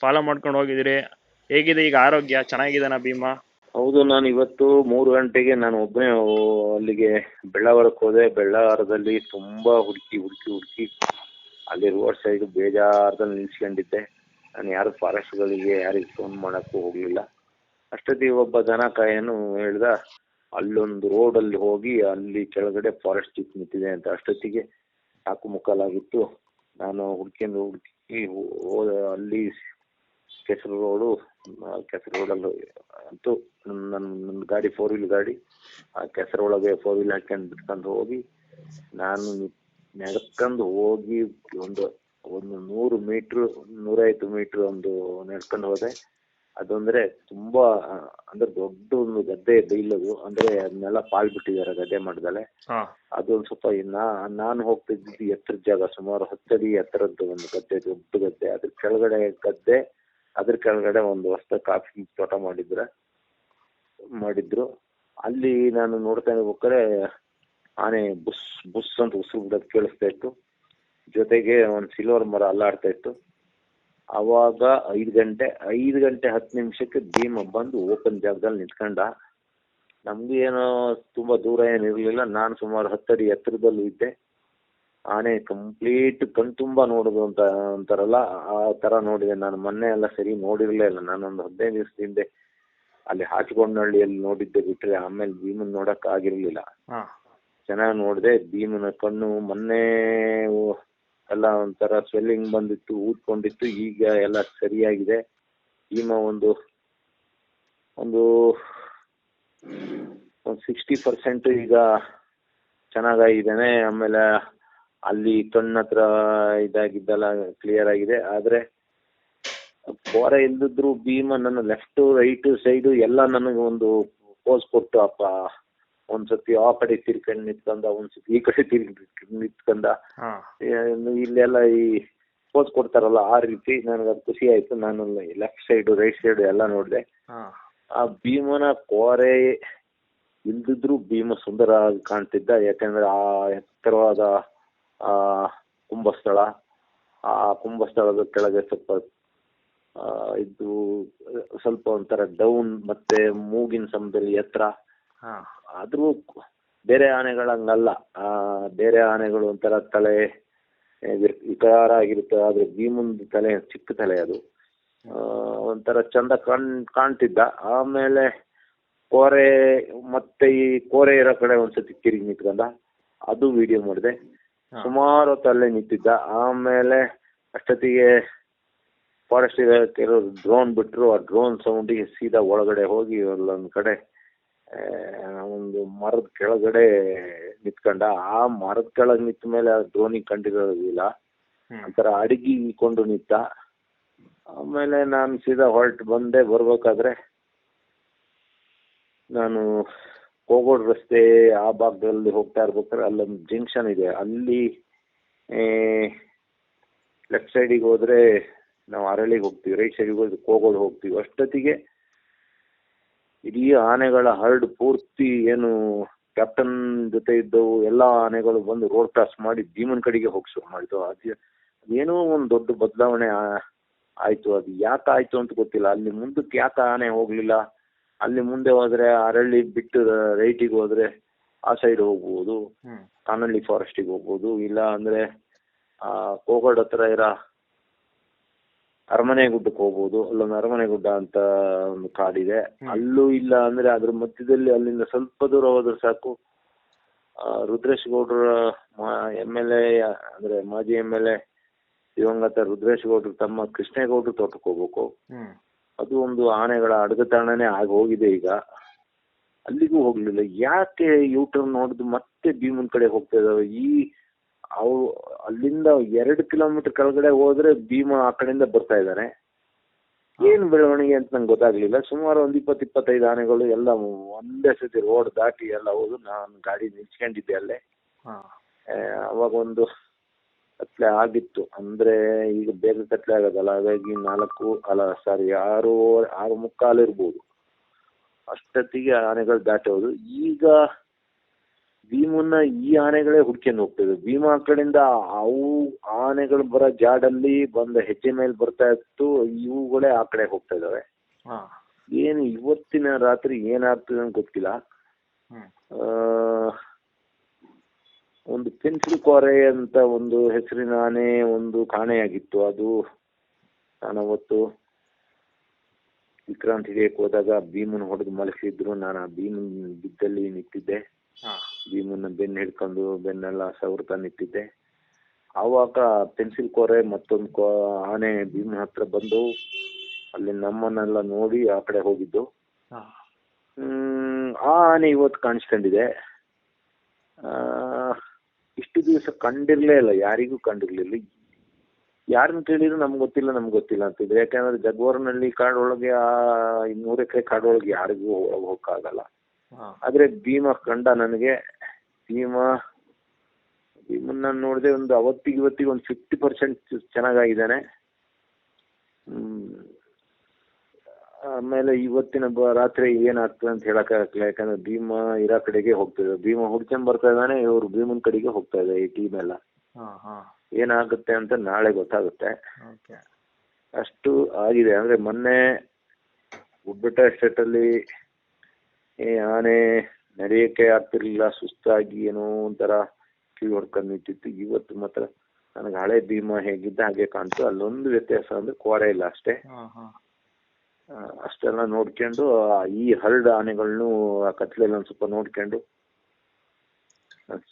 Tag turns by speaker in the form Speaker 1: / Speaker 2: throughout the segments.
Speaker 1: Follow ಮಾಡ್ಕೊಂಡು ಹೋಗಿದ್ರಿ ಹೇಗಿದೆ ಈಗ ಆರೋಗ್ಯ? ಚೆನ್ನಾಗಿದ್ದಾನ ಭೀಮಾ?
Speaker 2: ಹೌದು, ನಾನು ಇವತ್ತು ಮೂರು ಗಂಟೆಗೆ ನಾನು ಒಬ್ಬನೇ ಅಲ್ಲಿಗೆ ಬೆಳ್ಳಾವರಕ್ಕೆ ಹೋದೆ. ಬೆಳ್ಳಾವರದಲ್ಲಿ ತುಂಬಾ ಹುಡುಕಿ ಹುಡುಕಿ ಹುಡುಕಿ ಅಲ್ಲಿ ರೋಡ್ ಸೈಡ್ ಬೇಜಾರದಲ್ಲಿ ನಿಲ್ಸ್ಕೊಂಡಿದ್ದೆ. ನಾನು ಯಾರು ಫಾರೆಸ್ಟ್ಗಳಿಗೆ ಯಾರಿಗೆ ಫೋನ್ ಮಾಡೋಕ್ಕೂ ಹೋಗ್ಲಿಲ್ಲ. ಅಷ್ಟೊತ್ತಿಗೆ ಒಬ್ಬ ದನ ಕಾಯನು ಹೇಳ್ದ, ಅಲ್ಲೊಂದು ರೋಡಲ್ಲಿ ಹೋಗಿ ಅಲ್ಲಿ ಕೆಳಗಡೆ ಫಾರೆಸ್ಟ್ ಚಿಕ್ಕ ನಿಂತಿದೆ ಅಂತ. ಅಷ್ಟೊತ್ತಿಗೆ ಸಾಕು ಮುಕ್ಕಾಲಾಗಿತ್ತು. ನಾನು ಹುಡ್ಕೊಂಡು ಹುಡುಕಿ ಹೋದ ಅಲ್ಲಿ ಕೆಸರು ರೋಡು ಕೆಸರು ರೋಡಲ್ಲಿ ಅಂತೂ ನನ್ನ ನನ್ನ ಗಾಡಿ ಫೋರ್ ವೀಲ್ ಗಾಡಿ, ಆ ಕೆಸರೊಳಗೆ ಫೋರ್ ವೀಲ್ ಹಾಕ್ಕೊಂಡು ಬಿಟ್ಕೊಂಡು ಹೋಗಿ ನಾನು ನಡ್ಕೊಂಡು ಹೋಗಿ ಒಂದು ಒಂದು ನೂರು ಮೀಟ್ರ್ ನೂರೈವತ್ತು ಮೀಟ್ರ್ ಒಂದು ನಡ್ಕೊಂಡು ಹೋದೆ. ಅದಂದ್ರೆ ತುಂಬಾ ಅಂದ್ರೆ ದೊಡ್ಡ ಒಂದು ಗದ್ದೆ ಬೈಲದು ಅಂದ್ರೆ ಅದನ್ನೆಲ್ಲ ಪಾಳ್ ಬಿಟ್ಟಿದ್ದಾರೆ ಗದ್ದೆ ಮಾಡ್ದಲೆ ಅದೊಂದು ಸ್ವಲ್ಪ ನಾ ನಾನು ಹೋಗ್ತಿದ್ದಿದ್ದು ಎತ್ತರದ ಜಾಗ ಸುಮಾರು ಹತ್ತಡಿ ಎತ್ತರದ್ದು ಒಂದು ಗದ್ದೆ ದೊಡ್ಡ ಗದ್ದೆ. ಅದ್ರ ಕೆಳಗಡೆ ಗದ್ದೆ ಅದ್ರ ಕೆಳಗಡೆ ಒಂದು ಹೊಸ ಕಾಫಿ ತೋಟ ಮಾಡಿದ್ರ ಮಾಡಿದ್ರು. ಅಲ್ಲಿ ನಾನು ನೋಡ್ತಾ ಇರ್ಬೇಕಾದ್ರೆ ಆನೆ ಬುಸ್ ಬುಸ್ ಅಂತ ಉಸಿರು ಬಿಡೋದು ಕೇಳಿಸ್ತಾ ಇತ್ತು. ಜೊತೆಗೆ ಒಂದು ಸಿಲ್ವರ್ ಮರ ಅಲ್ಲಾಡ್ತಾ ಇತ್ತು. ಅವಾಗ ಐದು ಗಂಟೆ ಐದು ಗಂಟೆ ಹತ್ತು ನಿಮಿಷಕ್ಕೆ ಭೀಮ ಬಂದು ಓಪನ್ ಜಾಗದಲ್ಲಿ ನಿಂತ್ಕೊಂಡ. ನಮ್ಗೂ ಏನೋ ತುಂಬಾ ದೂರ ಏನಿರಲಿಲ್ಲ ನಾನು ಸುಮಾರು ಹತ್ತಡಿ ಎತ್ತರದಲ್ಲೂ ಇದ್ದೆ. ಆನೆ ಕಂಪ್ಲೀಟ್ ಕಣ್ತುಂಬ ನೋಡೋದು ಅಂತ ಅಂತಾರಲ್ಲ ಆ ತರ ನೋಡಿದೆ. ನಾನು ಮೊನ್ನೆ ಎಲ್ಲ ಸರಿ ನೋಡಿರ್ಲೇ ಇಲ್ಲ. ನಾನೊಂದು ಹದಿನೈದು ದಿವಸದ ಹಿಂದೆ ಅಲ್ಲಿ ಹಾಚಿಕೊಂಡಹಳ್ಳಿಯಲ್ಲಿ ನೋಡಿದ್ದೆ ಬಿಟ್ರೆ ಆಮೇಲೆ ಭೀಮನ್ ನೋಡಕ್ ಆಗಿರ್ಲಿಲ್ಲ
Speaker 1: ಹಾ.
Speaker 2: ಚೆನ್ನಾಗಿ ನೋಡಿದೆ. ಭೀಮನ ಕಣ್ಣು ಮೊನ್ನೆ ಎಲ್ಲ ಒಂಥರ ಸ್ವೆಲ್ಲಿಂಗ್ ಬಂದಿತ್ತು, ಊದ್ಕೊಂಡಿತ್ತು, ಈಗ ಎಲ್ಲ ಸರಿಯಾಗಿದೆ. ಈಮ ಒಂದು ಒಂದು ಒಂದು ಸಿಕ್ಸ್ಟಿ ಪರ್ಸೆಂಟ್ ಈಗ ಚೆನ್ನಾಗಾಗಿದ್ದಾನೆ. ಆಮೇಲೆ ಅಲ್ಲಿ ಕಣ್ಣು ಹತ್ರ ಇದಾಗಿದ್ದೆಲ್ಲ ಕ್ಲಿಯರ್ ಆಗಿದೆ. ಆದ್ರೆ ಕೋರ ಇಲ್ದಿದ್ರು ಭೀಮ ನನ್ನ ಲೆಫ್ಟ್ ರೈಟ್ ಸೈಡ್ ಎಲ್ಲ ನನಗೆ ಒಂದು ಪೋಸ್ ಕೊಟ್ಟು, ಅಪ್ಪ ಒಂದ್ಸತಿ ಆ ಕಡೆ ತಿರ್ಕೊಂಡು ಒಂದ್ ಒಂದ್ಸತಿ ಈ ಕಡೆ ತಿರ್ಗಿ ನಿಂತ್ಕೊಂಡ ಇಲ್ಲೆಲ್ಲ ಈ ಪೋಸ್ ಕೊಡ್ತಾರಲ್ಲ ಆ ರೀತಿ ನನಗೆ ಅದು ಖುಷಿ ಆಯ್ತು. ನಾನು ಲೆಫ್ಟ್ ಸೈಡ್ ರೈಟ್ ಸೈಡ್ ಎಲ್ಲ ನೋಡಿದೆ. ಆ ಭೀಮನ ಕೋರೆ ಇಲ್ದಿದ್ರು ಭೀಮ ಸುಂದರವಾಗಿ ಕಾಣ್ತಿದ್ದ. ಯಾಕಂದ್ರೆ ಆ ಎತ್ತರವಾದ ಆ ಕುಂಭಸ್ಥಳ ಆ ಕುಂಭಸ್ಥಳದ ಕೆಳಗೆ ಸ್ವಲ್ಪ ಆ, ಇದು ಸ್ವಲ್ಪ ಒಂಥರ ಡೌನ್ ಮತ್ತೆ ಮೂಗಿನ ಸಮದಲ್ಲಿ ಎತ್ತರ.
Speaker 1: ಹಾ
Speaker 2: ಆದ್ರೂ ಬೇರೆ ಆನೆಗಳಂಗಲ್ಲ ಆ ಬೇರೆ ಆನೆಗಳು ಒಂಥರ ತಲೆ ವಿಕಾರ ಆಗಿರುತ್ತೆ ಆದ್ರೆ ಭೀಮಂದು ತಲೆ ಚಿಕ್ಕ ತಲೆ ಅದು. ಆ, ಒಂಥರ ಚಂದ ಕಾಣ್ ಕಾಣ್ತಿದ್ದ. ಆಮೇಲೆ ಕೋರೆ ಮತ್ತೆ ಈ ಕೋರೆ ಇರೋ ಕಡೆ ಒಂದ್ಸತಿ ತಿರುಗಿ ನಿಂತ್ಕೊಂಡ. ಅದು ವಿಡಿಯೋ ಮಾಡಿದೆ ಸುಮಾರು ತಲೆ ಅಲ್ಲೇ ನಿಂತಿದ್ದ. ಆಮೇಲೆ ಅಷ್ಟೊತ್ತಿಗೆ ಫಾರೆಸ್ಟ್ ಕೆಲವರು ಡ್ರೋನ್ ಬಿಟ್ರು. ಆ ಡ್ರೋನ್ ಸೌಂಡಿಗೆ ಸೀದಾ ಒಳಗಡೆ ಹೋಗಿ ಒಂದ್ ಕಡೆ ಒಂದು ಮರದ ಕೆಳಗಡೆ ನಿಂತ್ಕೊಂಡ. ಆ ಮರದ ಕೆಳಗೆ ನಿಂತ ಮೇಲೆ ಆ ದೋಣಿ ಕಂಡಿರೋದಿಲ್ಲ. ಒಂಥರ ಅಡಿಗೆ ಇಕೊಂಡು ನಿಂತ. ಆಮೇಲೆ ನಾನು ಸೀದಾ ಹೊರಟ್ ಬಂದೆ. ಬರ್ಬೇಕಾದ್ರೆ ನಾನು ಕೋಗೋಡ್ ರಸ್ತೆ ಆ ಭಾಗದಲ್ಲಿ ಹೋಗ್ತಾ ಇರ್ಬೇಕಾದ್ರೆ ಅಲ್ಲೊಂದು ಜಂಕ್ಷನ್ ಇದೆ. ಅಲ್ಲಿ ಲೆಫ್ಟ್ ಸೈಡಿಗೆ ಹೋದ್ರೆ ನಾವು ಅರಳಿಗೆ ಹೋಗ್ತೀವಿ. ರೈಟ್ ಸೈಡಿಗೆ ಹೋದ್ರೆ ಕೋಗೋಡ್ ಹೋಗ್ತೀವಿ. ಅಷ್ಟೊತ್ತಿಗೆ ಇಡೀ ಆನೆಗಳ ಹರ್ಡ್ ಪೂರ್ತಿ ಏನು ಕ್ಯಾಪ್ಟನ್ ಜೊತೆ ಇದ್ದವು ಎಲ್ಲಾ ಆನೆಗಳು ಬಂದು ರೋಡ್ ಕ್ರಾಸ್ ಮಾಡಿ ಭೀಮನ್ ಕಡೆಗೆ ಹೋಗಿ ಶುರು ಮಾಡಿತು ಅದು ಏನೋ ಒಂದು ದೊಡ್ಡ ಬದಲಾವಣೆ ಆಯ್ತು. ಅದು ಯಾಕೆ ಆಯ್ತು ಅಂತ ಗೊತ್ತಿಲ್ಲ. ಅಲ್ಲಿ ಮುಂದಕ್ಕೆ ಯಾಕೆ ಆನೆ ಹೋಗ್ಲಿಲ್ಲ? ಅಲ್ಲಿ ಮುಂದೆ ಹೋದ್ರೆ ಅರಳ್ಳಿ ಬಿಟ್ಟು ರೈಟಿಗೆ ಹೋದ್ರೆ ಆ ಸೈಡ್ ಹೋಗ್ಬೋದು. ಕಾನಳ್ಳಿ ಫಾರೆಸ್ಟಿಗೆ ಹೋಗ್ಬೋದು. ಇಲ್ಲ ಅಂದ್ರೆ ಆ ಕೋಗೋಡ್ ಹತ್ರ ಇರೋ ಅರಮನೆ ಗುಡ್ಡಕ್ಕೆ ಹೋಗ್ಬೋದು ಅಲ್ಲೊಂದು ಅರಮನೆ ಗುಡ್ಡ ಅಂತ ಒಂದು ಕಾಡಿದೆ ಅಲ್ಲೂ ಇಲ್ಲ ಅಂದ್ರೆ ಅದ್ರ ಮಧ್ಯದಲ್ಲಿ ಅಲ್ಲಿಂದ ಸ್ವಲ್ಪ ದೂರ ಹೋದ್ರೆ ಸಾಕು. ಆ, ರುದ್ರೇಶ್ ಗೌಡ್ರ ಎಂ ಎಲ್ ಎ ಅಂದ್ರೆ ಮಾಜಿ ಎಂ ಎಲ್ ಎ ದಿವಂಗತ ರುದ್ರೇಶ್ ಗೌಡ್ರು ತಮ್ಮ ಕೃಷ್ಣೇಗೌಡ್ರ ತೋಟಕ್ಕೆ ಹೋಗ್ಬೇಕು. ಅದು ಒಂದು ಆನೆಗಳ ಅಡಗತಾಣನೇ ಆಗಿ ಹೋಗಿದೆ ಈಗ. ಅಲ್ಲಿಗೂ ಹೋಗ್ಲಿಲ್ಲ. ಯಾಕೆ ಯೂಟರ್ನ್ ನೋಡಿದ್ರು ಮತ್ತೆ ಭೀಮನ್ ಕಡೆ ಹೋಗ್ತಾ ಇದಾವೆ ಈ ಅವು ಅಲ್ಲಿಂದ ಎರಡು ಕಿಲೋಮೀಟರ್ ಕೆಳಗಡೆ ಹೋದ್ರೆ ಭೀಮ ಆ ಕಡೆಯಿಂದ ಬರ್ತಾ ಇದ್ದಾನೆ ಏನ್ ಬೆಳವಣಿಗೆ ಅಂತ ನಂಗೆ ಗೊತ್ತಾಗ್ಲಿಲ್ಲ. ಸುಮಾರು ಒಂದ್ ಇಪ್ಪತ್ ಇಪ್ಪತ್ತೈದು ಆನೆಗಳು ಎಲ್ಲ ಒಂದೇ ಸತಿ ರೋಡ್ ದಾಟಿ ಎಲ್ಲ ಹೋದು ನಾನು ಗಾಡಿ ನಿಲ್ಸ್ಕೊಂಡಿದ್ದೆ ಅಲ್ಲೇ. ಅವಾಗ ಒಂದು ಕತ್ಲೆ ಆಗಿತ್ತು. ಅಂದ್ರೆ ಈಗ ಬೇಗ ಕತ್ಲೆ ಆಗೋದಲ್ಲ. ಹಾಗಾಗಿ ನಾಲ್ಕು ಅಲ್ಲ ಸಾರಿ ಆರು ಆರು ಮುಕ್ಕಾಲು ಇರ್ಬೋದು. ಅಷ್ಟೊತ್ತಿಗೆ ಆನೆಗಳು ದಾಟೋದು. ಈಗ ಭೀಮನ್ನ ಈ ಆನೆಗಳೇ ಹುಡ್ಕೊಂಡು ಹೋಗ್ತದೆ ಭೀಮ ಆ ಕಡೆಯಿಂದ ಅವು ಆನೆಗಳು ಬರೋ ಜಾಡಲ್ಲಿ ಬಂದ ಹೆಜ್ಜೆ ಮೇಲೆ ಬರ್ತಾ ಇತ್ತು. ಇವುಗಳೇ ಆ ಕಡೆ ಹೋಗ್ತಾ ಇದಾವೆ. ಏನು ಇವತ್ತಿನ ರಾತ್ರಿ ಏನಾಗ್ತದೆ ಅಂತ ಗೊತ್ತಿಲ್ಲ. ಒಂದು ಪೆನ್ಸಿಲ್ ಕೊರೆ ಅಂತ ಒಂದು ಹೆಸರಿನ ಆನೆ ಒಂದು ಕಾಣೆಯಾಗಿತ್ತು. ಅದು ನಾನು ಅವತ್ತು ವಿಕ್ರಾಂತ್ ಹಿಡಿಯಕ್ಕೆ ಹೋದಾಗ ಭೀಮನ್ ಹೊಡೆದು ಮಲಗಿಸಿದ್ರು ನಾನು ಆ ಭೀಮನ್ ಬಿದ್ದಲ್ಲಿ ನಿಂತಿದ್ದೆ.
Speaker 1: ಹಾ
Speaker 2: ಭೀಮನ್ನ ಬೆನ್ನು ಹಿಡ್ಕೊಂಡು ಬೆನ್ನೆಲ್ಲ ಸವರ್ತಾ ನಿಂತಿದ್ದೆ ಆವಾಗ ಪೆನ್ಸಿಲ್ ಕೋರೆ ಮತ್ತೊಂದು ಕೊ ಆನೆ ಭೀಮನ ಹತ್ರ ಬಂದು ಅಲ್ಲಿ ನಮ್ಮನ್ನೆಲ್ಲ ನೋಡಿ ಆ ಕಡೆ ಹೋಗಿದ್ದು. ಹ್ಮ್, ಆ ಆನೆ ಇವತ್ತು ಕಾಣಿಸ್ಕೊಂಡಿದೆ. ಆ, ಇಷ್ಟು ದಿವಸ ಕಂಡಿರ್ಲೇ ಇಲ್ಲ ಯಾರಿಗೂ ಕಂಡಿರ್ಲಿಲ್ಲ. ಯಾರನ್ನ ಕೇಳಿದ್ರು ನಮ್ಗೆ ಗೊತ್ತಿಲ್ಲ ನಮ್ಗೆ ಗೊತ್ತಿಲ್ಲ ಅಂತಿದ್ರು ಯಾಕಂದ್ರೆ ಜಗ್ವರ್ನಹಳ್ಳಿ ಕಾಡೊಳಗೆ ಆ ನೂರು ಎಕರೆ ಕಾಡೊಳಗೆ ಯಾರಿಗೂ ಒಳಗೆ ಹೋಗಕ್ಕಾಗಲ್ಲ ಆದ್ರೆ ಭೀಮ ಕಂಡ ನನಗೆ ಭೀಮ ಭೀಮನ್ನ ನೋಡಿದೆ ಒಂದು ಅವತ್ತಿಗೆ ಇವತ್ತಿಗೆ ಒಂದು ಫಿಫ್ಟಿ ಪರ್ಸೆಂಟ್ ಚೆನ್ನಾಗಾಗಿದ್ದಾನೆ. ಹ್ಮ್. ಆಮೇಲೆ ಇವತ್ತಿನ ಬ ರಾತ್ರಿ ಏನಾಗ್ತದೆ ಅಂತ ಹೇಳೋಕ್ಕಾಗಲ್ಲ ಯಾಕಂದ್ರೆ ಭೀಮ ಇರೋ ಕಡೆಗೆ ಹೋಗ್ತದೆ ಭೀಮ ಹುಡ್ಕೊಂಡ್ ಬರ್ತಾ ಇದ್ದಾನೆ ಇವ್ರು ಭೀಮನ್ ಕಡೆಗೆ ಹೋಗ್ತಾ ಇದೆ ಈ ಟೀಮ್ ಎಲ್ಲ. ಏನಾಗುತ್ತೆ ಅಂತ ನಾಳೆ ಗೊತ್ತಾಗುತ್ತೆ. ಅಷ್ಟು ಆಗಿದೆ. ಅಂದ್ರೆ ಮೊನ್ನೆ ಗುಡ್ಬೆಟ್ಟ ಎಸ್ಟೇಟ್ ಅಲ್ಲಿ ಈ ಆನೆ ನಡೆಯಕ್ಕೆ ಆಗ್ತಿರ್ಲಿಲ್ಲ ಸುಸ್ತಾಗಿ ಏನೋ ಒಂಥರ ಕಿವಿ ಹೊಡ್ಕೊಂಡ್ ನಿಂತಿತ್ತು. ಇವತ್ತು ಮಾತ್ರ ನನಗೆ ಹಳೆ ಭೀಮ ಹೇಗಿದ್ದ ಹಾಗೆ ಕಾಣ್ತು. ಅಲ್ಲೊಂದು ವ್ಯತ್ಯಾಸ ಅಂದ್ರೆ ಕೋರೆ ಇಲ್ಲ ಅಷ್ಟೇ. ಅಷ್ಟೆಲ್ಲ ನೋಡ್ಕೊಂಡು ಈ ಹರಡ್ ಆನೆಗಳನ್ನು ಆ ಕತ್ಲೆಲ್ಲ ಒಂದ್ ಸ್ವಲ್ಪ ನೋಡ್ಕೊಂಡು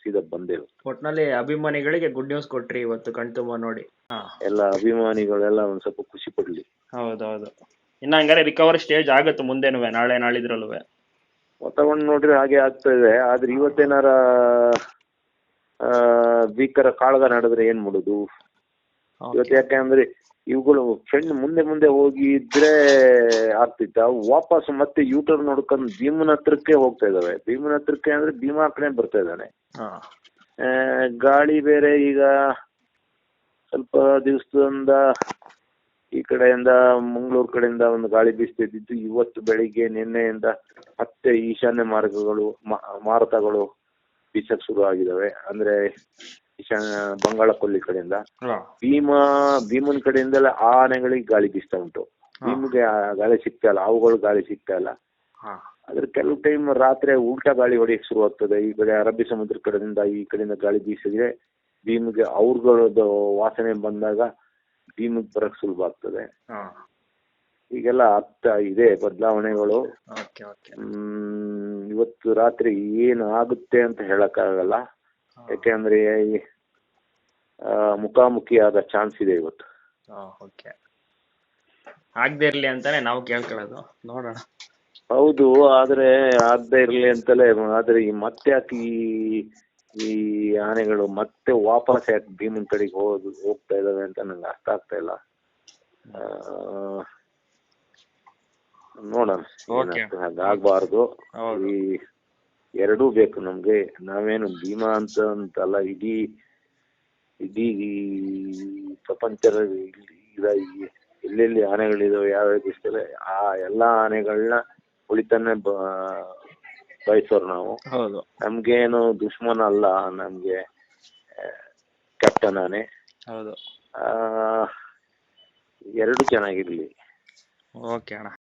Speaker 2: ಸೀದಾ ಬಂದೆ ಇವತ್ತು.
Speaker 1: ಒಟ್ನಲ್ಲಿ ಅಭಿಮಾನಿಗಳಿಗೆ ಗುಡ್ ನ್ಯೂಸ್ ಕೊಟ್ರಿ ಇವತ್ತು ಕಣ್ತುಂಬ ನೋಡಿ.
Speaker 2: ಎಲ್ಲ ಅಭಿಮಾನಿಗಳೆಲ್ಲ ಒಂದ್ ಸ್ವಲ್ಪ ಖುಷಿ ಪಡ್ಲಿ.
Speaker 1: ಹೌದೌದು. ಇನ್ನ ಹಂಗಾರೆ ರಿಕವರಿ ಸ್ಟೇಜ್ ಆಗುತ್ತೆ ಮುಂದೆನುವೆ ನಾಳೆ ನಾಳಿದ್ರಲ್ವೇ
Speaker 2: ತಗೊಂಡ್ ನೋಡ್ರಿ ಹಾಗೆ ಆಗ್ತಾ ಇದೆ. ಆದ್ರೆ ಇವತ್ತೇನಾರ ಆ, ಭೀಕರ ಕಾಳಗ ನಡೆದ್ರೆ ಏನ್ ಮಾಡೋದು? ಇವತ್ತು ಯಾಕಂದ್ರೆ ಇವುಗಳು ಫ್ರೆಂಡ್ ಮುಂದೆ ಮುಂದೆ ಹೋಗಿ ಇದ್ರೆ ಆಗ್ತಿತ್ತು. ವಾಪಸ್ ಮತ್ತೆ ಯೂಟರ್ನ್ ನೋಡ್ಕೊಂಡು ಭೀಮನ ಹತ್ರಕ್ಕೆ ಹೋಗ್ತಾ ಇದಾವೆ ಭೀಮನ ಹತ್ರಕ್ಕೆ ಅಂದ್ರೆ ಭೀಮಾ ಕಡೆ ಬರ್ತಾ ಇದ್ದಾನೆ. ಆ, ಗಾಳಿ ಬೇರೆ ಈಗ ಸ್ವಲ್ಪ ದಿವಸದಿಂದ ಈ ಕಡೆಯಿಂದ ಮಂಗಳೂರು ಕಡೆಯಿಂದ ಒಂದು ಗಾಳಿ ಬೀಸ್ತಿದ್ದು ಇವತ್ತು ಬೆಳಿಗ್ಗೆ ನಿನ್ನೆಯಿಂದ ಮತ್ತೆ ಈಶಾನ್ಯ ಮಾರ್ಗಗಳು ಮಾರುತಗಳು ಬೀಸಕ್ ಶುರು ಆಗಿದಾವೆ. ಅಂದ್ರೆ ಈಶಾನ್ಯ ಬಂಗಾಳ ಕೊಲ್ಲಿ ಕಡೆಯಿಂದ ಭೀಮ ಭೀಮನ್ ಕಡೆಯಿಂದಲೇ ಆನೆಗಳಿಗೆ ಗಾಳಿ ಬೀಸ್ತಾ ಉಂಟು. ಭೀಮ್ಗೆ ಆ ಗಾಳಿ ಸಿಗ್ತಾ ಇಲ್ಲ ಅವುಗಳು ಗಾಳಿ ಸಿಗ್ತಾ ಇಲ್ಲ. ಆದ್ರೆ ಕೆಲವು ಟೈಮ್ ರಾತ್ರಿ ಉಲ್ಟಾ ಗಾಳಿ ಹೊಡೆಯಕ್ಕೆ ಶುರು ಆಗ್ತದೆ. ಈ ಕಡೆ ಅರಬ್ಬಿ ಸಮುದ್ರ ಕಡೆಯಿಂದ ಈ ಕಡೆಯಿಂದ ಗಾಳಿ ಬೀಸಿದ್ರೆ ಭೀಮ್ಗೆ ಅವ್ರಗಳದ್ದು ವಾಸನೆ ಬಂದಾಗ ಭೀಮಿಗೆ ಬರಕ್ ಸುಲಭ ಆಗ್ತದೆ.
Speaker 1: ಹಾ.
Speaker 2: ಈಗೆಲ್ಲ ಆಗ್ತಾ ಇದೆ ಬದಲಾವಣೆಗಳು.
Speaker 1: Okay okay.
Speaker 2: ಹ್ಮ್ ಇವತ್ತು ರಾತ್ರಿ ಏನು ಆಗುತ್ತೆ ಅಂತ ಹೇಳಕ್ಕಾಗಲ್ಲ. ಯಾಕೆಂದ್ರೆ ಮುಖಾಮುಖಿ ಆದ ಚಾನ್ಸ್ ಇದೆ ಇವತ್ತು.
Speaker 1: ಆಗದೆ ಇರ್ಲಿ ಅಂತಾನೆ ನಾವು ಕೇಳ್ಕೊಳ್ಳೋದು. ನೋಡೋಣ.
Speaker 2: ಹೌದು ಆದ್ರೆ ಆಗದೆ ಇರ್ಲಿ ಅಂತಲೇ ಆದ್ರೆ ಈ ಮತ್ತೆ ಯಾಕೆ ಈ ಈ ಆನೆಗಳು ಮತ್ತೆ ವಾಪಸ್ ಯಾಕೆ ಭೀಮನ್ ಕಡೆಗೆ ಹೋದ್ ಹೋಗ್ತಾ ಇದಾವೆ ಅಂತ ನಂಗೆ ಅರ್ಥ ಆಗ್ತಾ ಇಲ್ಲ. ಆ, ನೋಡೋಣ. ಏನಾಗ್ತದೆ, ಈ ಎರಡೂ ಬೇಕು ನಮ್ಗೆ. ನಾವೇನು ಭೀಮಾ ಅಂತ ಅಂತಲ್ಲ ಇಡೀ ಇಡೀ ಈ ಪ್ರಪಂಚದ ಎಲ್ಲೆಲ್ಲಿ ಆನೆಗಳಿದಾವೆ ಯಾವ ದೇಶದಲ್ಲಿ ಆ ಎಲ್ಲಾ ಆನೆಗಳನ್ನ ಉಳಿತಾನೆ ಬ ಬಯಸೋರು ನಾವು.
Speaker 1: ಹೌದು.
Speaker 2: ನಮ್ಗೇನು ದುಶ್ಮನ ಅಲ್ಲ ನಮ್ಗೆ ಕ್ಯಾಪ್ಟನ್ ಆನೆ
Speaker 1: ಹೌದು.
Speaker 2: ಆ, ಎರಡು ಚೆನ್ನಾಗಿರ್ಲಿ
Speaker 1: ಓಕೆ ಅಣ್ಣ.